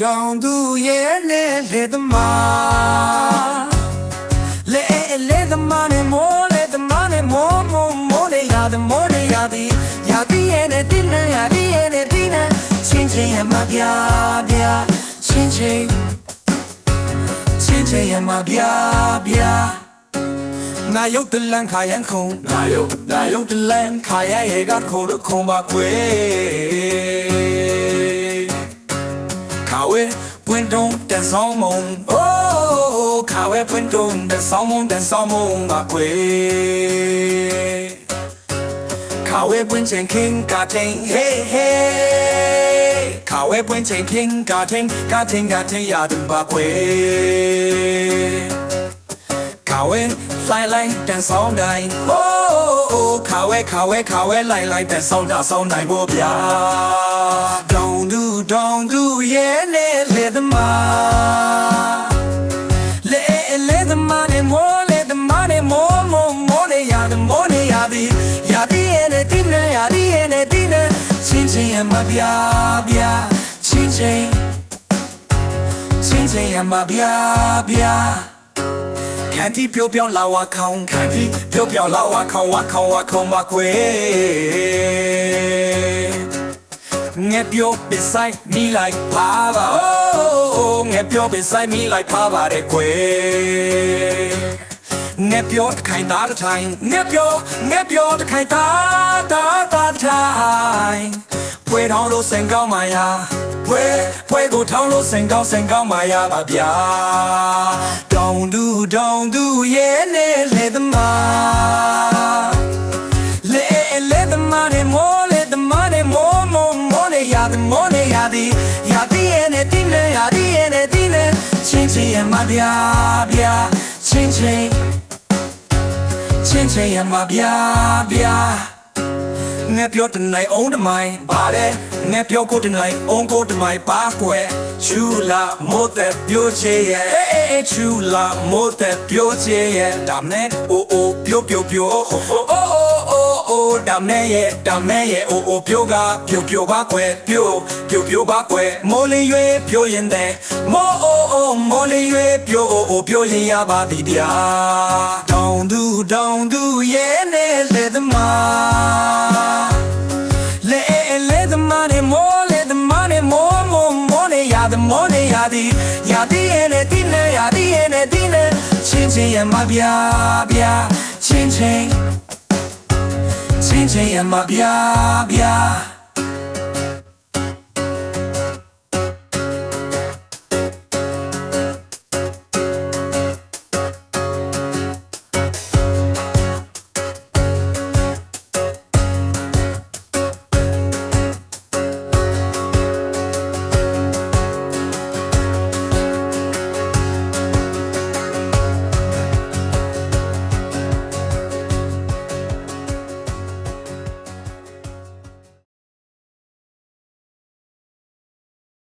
တောင်သူရဲ့လေလေသမားလေလေသမားနဲ့မိုးလေသမားနဲ့မိုးမိုးမိုးလေရတဲ့မိုးလေရတဲ့ရတဲ့ရဲ့နဲ့တင်းနဲ့ရတဲ့ရဲ့နဲ့တင်းနဲ့ချင်းချင်းရမှာပြပြချင်းချင်းချင်းချင်းရမှာပြပြနာယုတ်တလန်ခါယန်ခုံနာယုတ်နာယုတ်တလန်ခါရရဲ့ကခုံတော့ခုံပါကွယ်ခါ ဝဲပွင့်တုံးတန်ဆောင်မုံအိုးခါဝဲပွင့်တုံးတန်ဆောင်မုံတန်ဆောင်မုံပါကွယ်ခါ ဝဲပွင့်ချင်ခင်ကတိန်ဟေးဟေးခါဝဲပွင့်ချင်ခင်ကတိန်ကတိန်ကတိန်ရတဲ့ပါကွယ်ခါဝဲလိုက်လိုက်တန်ဆောင်တိုင်းအိုးခါဝဲခါဝဲခါဝဲလိုက်လိုက်တန်ဆောင်တာဆောင်နိုင်ဖို့ဗျာတောင်သူတောင်သူရဲ့လေလေသမားလေလေသမားနဲ့မိုးလေသမားနဲ့မိုးမိုးမိုးလေရတဲ့မိုးလေရသည်ရသည်ရဲ့နဲ့တင်းနဲ့ရသည်ရဲ့နဲ့တင်းနဲ့ချင်းချင်းရမဗျာဗျာချင်းချင်းချင်းချင်းရမ န်တီပြောပြောလာဝါခေါင်ကန်တီပြောပြောလာဝါခေါင်ဝါခေါင်ဝါခေါင်မခွေငါပြောပစ်ဆိုင်မိလိုက်ပါပါအိုးငါပြောပစ်ဆိုင်မိလိုက်ပါပါတဲ့ခွေငါပြောခိုင်တာတိုင်းငါပြောငါပြောခိုင်တာတာတာတိုင်းပွေတော်လို့စင်ကောင်းမယား ဖွေဖွေကိုထောင်းလို့စင်ကောင်းစင်ကောင်းမာယာပါဗျာတောင်သူတောင်သူရဲ့နေလေသမားလေလေ the money more le the money more more more le ya the money ya the ya the ene dine ya the ene dine chin chin ya ma bia bia chin chin chin chin ya ma bia bia ငါ ပြောတနိုင်အောင်တမိုင်းပါတယ်ငါပြောကိုတနိုင်အောင်ကိုတမိုင်းပါကွယ်ချူလာမို့တဲ့ပြောချေရဲ့အေးအေးအေးချူလာမို့တဲ့ပြောချေရဲ့ဒါမဲ့အိုအိုပြောပြောပြောအိုအိုအိုအိုဒါမဲ့ရဲ့ဒါမဲ့ရဲ့အိုအိုပြောကပြောပြောပါကွယ်ပြောပြောပြောပါကွယ်မိုးလေးရွေးပြောရင်တဲ့မိုးအိုအိုမိုးလေးရွေးပြောအိုအိုပြောရင်ရပါသည်ဗျာတောင်သူတောင်သူရဲ့နဲ့လေသမား ne ya the more ne ya di ya di ene di ne ya di ene di ne chin chin ya ma bia bia chin chin chin chin ya ma bia bia